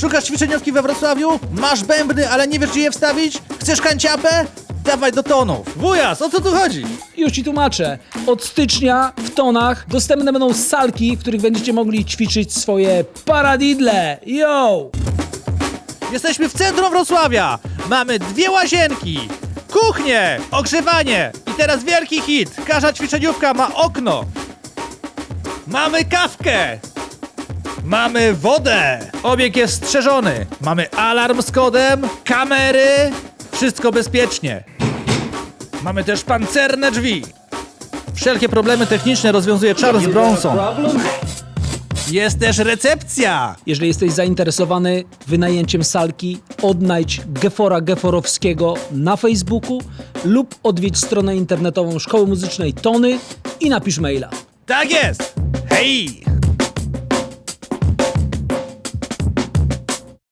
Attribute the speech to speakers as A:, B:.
A: Szukasz ćwiczeniówki we Wrocławiu? Masz bębny, ale nie wiesz gdzie je wstawić? Chcesz kanciapę? Dawaj do tonów. Wujas, o co tu chodzi?
B: Już ci tłumaczę. Od stycznia w tonach dostępne będą salki, w których będziecie mogli ćwiczyć swoje paradidle. Yo!
A: Jesteśmy w centrum Wrocławia. Mamy dwie łazienki, kuchnię, ogrzewanie i teraz wielki hit. Każda ćwiczeniówka ma okno. Mamy kawkę. Mamy wodę. Obieg jest strzeżony. Mamy alarm z kodem, kamery. Wszystko bezpiecznie. Mamy też pancerne drzwi. Wszelkie problemy techniczne rozwiązuje Charles Bronson. Jest też recepcja.
B: Jeżeli jesteś zainteresowany wynajęciem salki, odnajdź Gefora Geforowskiego na Facebooku lub odwiedź stronę internetową Szkoły Muzycznej Tony i napisz maila.
A: Tak jest! Hej!